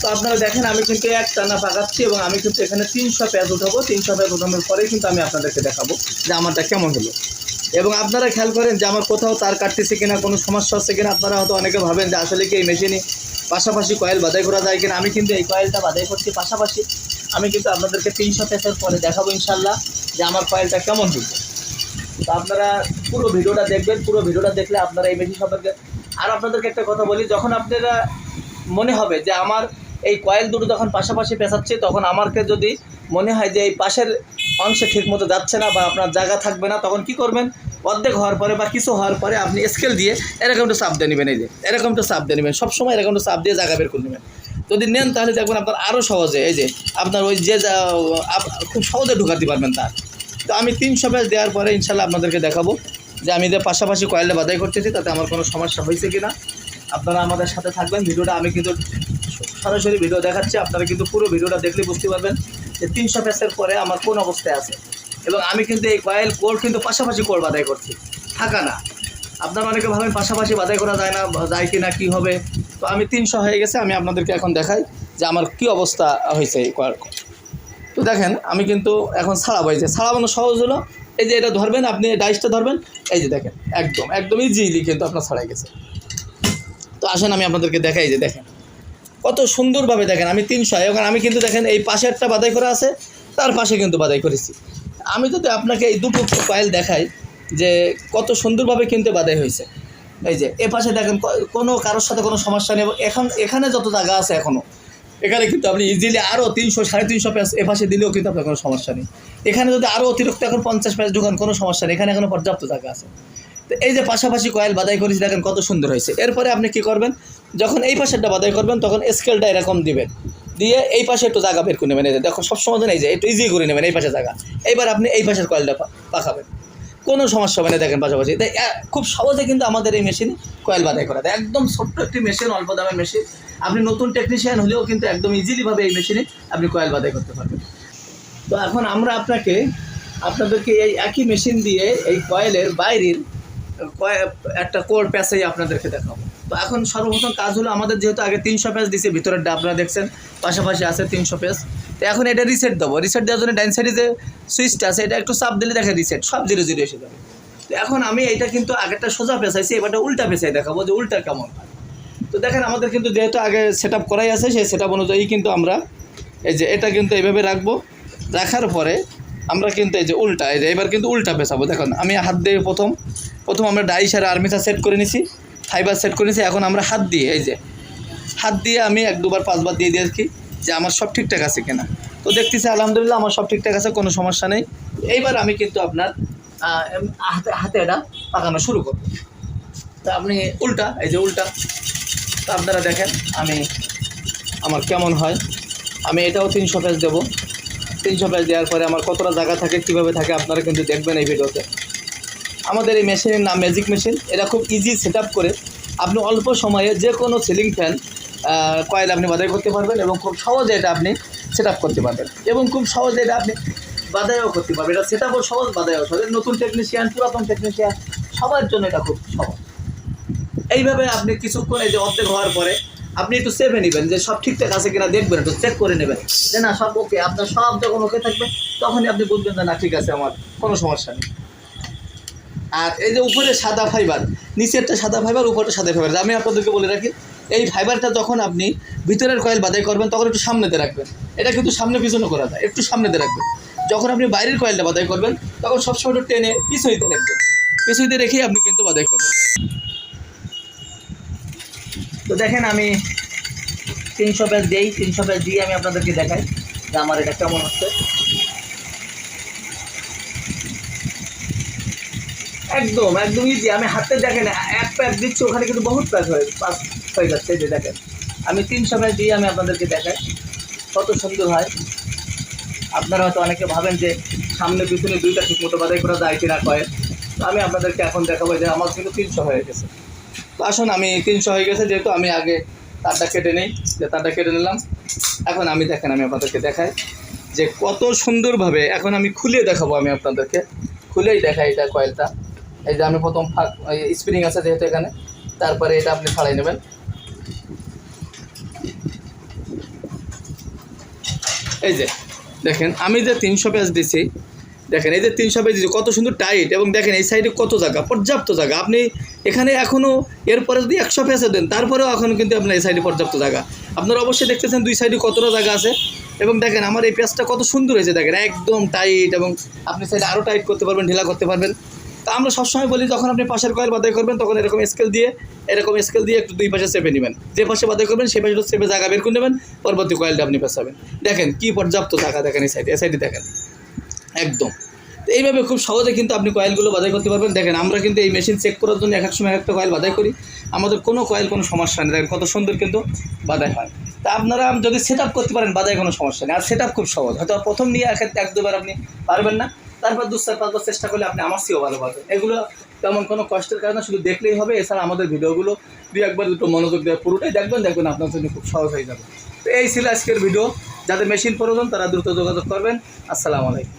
তো আপনারা দেখেন, আমি কিন্তু এক টানা পাকাচ্ছি এবং আমি কিন্তু এখানে তিনশো পেঁয়াজ উঠাবো। তিনশো পেঁয়াজ উঠানোর পরেই কিন্তু আমি আপনাদেরকে দেখাবো যে আমারটা কেমন হলো। এবং আপনারা খেয়াল করেন যে আমার কোথাও তার কাটতেছে কিনা, কোনো সমস্যা হচ্ছে কিনা, আপনারা হয়তো অনেকে ভাবেন যে আসলে কি এই মেশিনে পাশাপাশি কয়েল বাদাই করা যায় কিনা। আমি কিন্তু এই কয়েলটা বাদাই করছি পাশাপাশি। আমি কিন্তু আপনাদেরকে তিনশো পেঁচার পরে দেখাবো ইনশাল্লাহ যে আমার কয়েলটা কেমন হয়েছে। তো আপনারা পুরো ভিডিওটা দেখবেন, পুরো ভিডিওটা দেখলে আপনারা এই মেশিন সম্পর্কে আর আপনাদেরকে একটা কথা বলি, যখন আপনারা মনে হবে যে আমার এই কয়েল দুটো যখন পাশাপাশি পেঁচাচ্ছে, তখন আমাকে যদি মনে হয় যে এই পাশের অংশে ঠিক মতো যাচ্ছে না বা আপনার জায়গা থাকবে না, তখন কি করবেন? অর্ধেক হওয়ার পরে বা কিছু হওয়ার পরে আপনি স্কেল দিয়ে এরকম একটু চাপ দিয়ে নেবেন, এই যে, এরকম একটু চাপ দিয়ে নেবেন। সবসময় এরকম একটু চাপ দিয়ে জায়গা বের করে নেবেন। যদি নেন, তাহলে দেখবেন আপনার আরও সহজে, এই যে, আপনার ওই যে খুব সহজে ঢুকাতে পারবেন তার। তো আমি তিনশো ব্যাচ দেওয়ার পরে ইনশাল্লাহ আপনাদেরকে দেখাবো যে আমি যে পাশাপাশি কয়েলটা বাদাই করতেছি, তাতে আমার কোনো সমস্যা হয়েছে কিনা। আপনারা আমাদের সাথে থাকবেন। ভিডিওটা আমি কিন্তু সরাসরি ভিডিও দেখাচ্ছি। আপনারা কিন্তু পুরো ভিডিওটা দেখলে বুঝতে পারবেন যে তিনশো প্যাসের পরে আমার কোন অবস্থায় আছে। এবং আমি কিন্তু এই কয়েল কোর কিন্তু পাশাপাশি কোর বাদাই করছি। থাকা না। আপনারা অনেকে ভাবেন পাশাপাশি বাদাই করা যায় না, যায় কি না কী হবে? তো আমি তিনশো হয়ে গেছে, আমি আপনাদেরকে এখন দেখাই যে আমার কি অবস্থা হয়েছে এই কয়েল তো দেখেন, আমি কিন্তু এখন ছাড়াবো। এই যে ছাড়াবানো সহজ হলো। এই যে এটা ধরবেন, আপনি ডাইসটা ধরবেন। এই যে দেখেন, একদম একদম ইজিলি কিন্তু আপনার ছাড়াই গেছে। তো আসেন, আমি আপনাদেরকে দেখাই যে দেখেন। কত সুন্দরভাবে দেখেন, আমি তিনশো এবং আমি কিন্তু দেখেন, এই পাশে একটা বাদাই করা আছে, তার পাশে কিন্তু বাদাই করেছি। আমি যদি আপনাকে এই দুটো কয়েল দেখাই যে কত সুন্দরভাবে কিন্তু বাদাই হয়েছে। এই যে, এ পাশে দেখেন কোনো কারোর সাথে কোনো সমস্যা নেই। এখন এখানে যত জায়গা আছে এখনও এখানে কিন্তু আপনি ইজিলি আরও তিনশো, সাড়ে তিনশো প্যাস এ পাশে দিলেও কিন্তু আপনার কোনো সমস্যা নেই। এখানে যদি আরও অতিরিক্ত এখন পঞ্চাশ প্যাস ঢুকান, কোনো সমস্যা নেই। এখানে এখনও পর্যাপ্ত জায়গা আছে। তো এই যে পাশাপাশি কয়েল বাদাই করেছি, দেখেন কত সুন্দর হয়েছে। এরপরে আপনি কি করবেন? যখন এই পাশেরটা বাদাই করবেন, তখন স্কেলটা এরকম দিবেন। দিয়ে এই পাশে একটু জায়গা বের করে নেবেন। এই যে দেখো, সবসময় এই যে একটু ইজি করে নেবেন এই পাশে জায়গা। এইবার আপনি এই পাশের কয়েলটা পাকাবেন। কোনো সমস্যা হবে না, দেখেন পাশাপাশি। তাই খুব সহজে কিন্তু আমাদের এই মেশিন কয়েল বাদাই করা যায়। একদম ছোট্ট একটি মেশিন অল্প দামের মেশিন আপনি নতুন টেকনিশিয়ান হলেও কিন্তু একদম ইজিলিভাবে এই মেশিনে আপনি কয়েল বাদাই করতে পারবেন। তো এখন আমরা আপনাকে, আপনাদেরকে এই একই মেশিন দিয়ে এই কয়েলের বাইরের একটা কোর প্যাসেই আপনাদেরকে দেখাবো। তো এখন সর্বপ্রথম কাজ হলো আমাদের যেহেতু আগে তিনশো প্যাস দিছে ভিতরেরটা আপনারা দেখছেন, পাশাপাশি আছে তিনশো প্যাস তো এখন এটা রিসেট দেবো। রিসেট দেওয়ার জন্য ডাইন সাইডে যে সুইচটা আছে, এটা একটু চাপ দিলে দেখে রিসেট সব জিরো জিরো এসে যাবে। তো এখন আমি এটা কিন্তু আগেরটা সোজা পেঁচাইছি, এবারটা উল্টা পেঁচাই দেখাবো যে উল্টা কেমন তো দেখেন আমাদের কিন্তু যেহেতু আগে সেট আপ করাই আছে, সেই সেট আপ অনুযায়ী কিন্তু আমরা এই যে এটা কিন্তু এইভাবে রাখব। রাখার পরে আমরা কিন্তু এই যে উল্টা, এই যে এবার কিন্তু উল্টা পেঁচাবো। দেখুন, আমি হাত দিয়ে প্রথম প্রথম আমরা ডাইস আর আর্মিটা সেট করে নিছি ফাইবার সেট করে নিছি, এখন আমরা হাত দিয়ে, এই যে, হাত দিয়ে আমি এক দুবার, পাঁচবার দিয়ে দিয়েছি যে আমার সব ঠিকঠাক আছে কিনা। তো দেখতেছি আলহামদুলিল্লাহ আমার সব ঠিকঠাক আছে, কোনো সমস্যা নেই। এইবার আমি কিন্তু আপনার হাতে হাতে এটা পাকানো শুরু করব। তা আপনি উল্টা, এই যে উল্টা, তা আপনারা দেখেন, আমি, আমার কেমন হয়। আমি এটাও তিনশো পেজ দেবো। তিনশো পেজ দেওয়ার পরে আমার কতটা জায়গা থাকে, কীভাবে থাকে, আপনারা কিন্তু দেখবেন এই ভিডিওতে। আমাদের এই মেশিনের নাম ম্যাজিক মেশিন এটা খুব ইজি সেট করে আপনি অল্প সময়ে যে কোনো সিলিং ফ্যান কয়েল আপনি বাদাই করতে পারবেন এবং খুব সহজে এটা আপনি সেট করতে পারবেন। এবং খুব সহজে এটা আপনি বাদাইও করতে পারবেন। এটা সেট আপও সহজ, বাদাইও সহজ। নতুন টেকনিশিয়ান পুরাতন টেকনিশিয়ান সবার জন্য এটা খুব সহজ। এইভাবে আপনি কিছুক্ষণ এই যে অর্ধেক হওয়ার পরে আপনি একটু সেভে নেবেন যে সব ঠিকঠাক আছে কিনা দেখবেন, একটু চেক করে নেবেন। যে না, সব ওকে আপনার সব যখন ওকে থাকবে, তখনই আপনি বুঝবেন যে না, ঠিক আছে, আমার কোনো সমস্যা নেই। আর এই যে উপরে সাদা ফাইবার নিচেরটা সাদা ফাইবার উপরটা সাদা ফাইবার আমি আপনাদেরকে বলে রাখি, এই ফাইবারটা যখন আপনি ভিতরের কয়েল বাদাই করবেন, তখন একটু সামনেতে রাখবেন। এটা কিন্তু সামনে পিছনে করা যায়, একটু সামনেতে রাখবেন। যখন আপনি বাইরের কয়েলটা বাদাই করবেন, তখন সবসময় একটু টেনে পিছইতে রাখবেন। পিছুইতে রেখেই আপনি কিন্তু বাদাই করবেন। তো দেখেন আমি তিনশো ব্যাচ দিই, তিনশো ব্যাচ দিয়ে আমি আপনাদেরকে দেখাই যে আমার এটা কেমন হচ্ছে। একদম একদম ইজি আমি হাতে দেখেন, এক প্যাক দিচ্ছি, ওখানে কিন্তু বহুত প্যাক হয়ে পাস হয়ে যাচ্ছে যে দেখেন। আমি তিনশো ব্যাচ দিয়ে আমি আপনাদেরকে দেখাই, কত সুন্দর হয়। আপনারা হয়তো অনেকে ভাবেন যে সামনে পিছনে দুইটা ঠিক মতো বাদাই করা যায় কিনা কয়েন। আমি আপনাদেরকে এখন দেখাবো যে আমার কিন্তু তিনশো হয়ে গেছে। তো আসুন, আমি তিনশো হয়ে গেছে যেহেতু আমি আগে তারটা কেটে নিই, যে তারটা কেটে নিলাম। এখন আমি দেখেন, আমি আপনাদেরকে দেখাই যে কত সুন্দরভাবে, এখন আমি খুলে দেখাবো আমি আপনাদেরকে। খুলেই দেখাই এটা কয়েলটা। এই যে আমি প্রথম ফাঁক স্প্রিং আছে যেহেতু এখানে, তারপরে এটা আপনি ফাড়াই নেবেন। এই যে, দেখেন, আমি যে তিনশো পেজ দিছি, দেখেন, এই যে তিনশো পেজ কত সুন্দর টাইট এবং দেখেন, এই সাইডে কত জায়গা, পর্যাপ্ত জায়গা। আপনি এখানে এখনও এরপরে যদি একশো পেজে দেন, তারপরেও এখন কিন্তু আপনার এই সাইডে পর্যাপ্ত জায়গা। আপনারা অবশ্যই দেখতেছেন দুই সাইডে কতটা জায়গা আছে, এবং দেখেন, আমার এই পেজটা কত সুন্দর হয়েছে, দেখেন, একদম টাইট এবং আপনি সাইডে আরও টাইট করতে পারবেন, ঢিলা করতে পারবেন। তা আমরা সবসময় বলি, যখন আপনি পাশের কয়েল বাদাই করবেন, তখন এরকম স্কেল দিয়ে, এরকম স্কেল দিয়ে একটু দুই পাশে চেপে নেবেন। যে পাশে বাদাই করবেন, সেই পাশে চেপে জায়গা বের করে নেবেন, পরবর্তী কয়েলটা আপনি পেঁচাবেন দেখেন কি পর্যাপ্ত জায়গা দেখেন এই সাইডে এই সাইডে দেখেন। একদম। এইভাবে খুব সহজে কিন্তু আপনি কয়েলগুলো বাদাই করতে পারবেন। দেখেন, আমরা কিন্তু এই মেশিন চেক করার জন্য এক এক সময় এক একটা কয়েল বাদাই করি। আমাদের কোনো কয়েল কোনো সমস্যা নেই। দেখেন কত সুন্দর কিন্তু বাদাই হয়। তা আপনারা যদি সেট করতে পারেন, বাদাই কোনো সমস্যা নেই। আর সেট খুব সহজ। হয়তো প্রথম নিয়ে এক এক দুবার আপনি পারবেন না। তারপর দু চার পাঁচবার চেষ্টা করলে আপনি আমার চেয়েও ভালো পাবেন এগুলো তেমন কোনো কষ্টের কারণে শুধু দেখলেই হবে। এছাড়া আমাদের ভিডিওগুলো দুই একবার দুটো মনোযোগ দেওয়া পুরোটাই দেখবেন দেখবেন আপনার জন্য খুব সহজ হয়ে যাবে। তো এই ছিল আজকের ভিডিও। যাদের মেশিন প্রয়োজন তারা দ্রুত যোগাযোগ করবেন। আসসালামু আলাইকুম।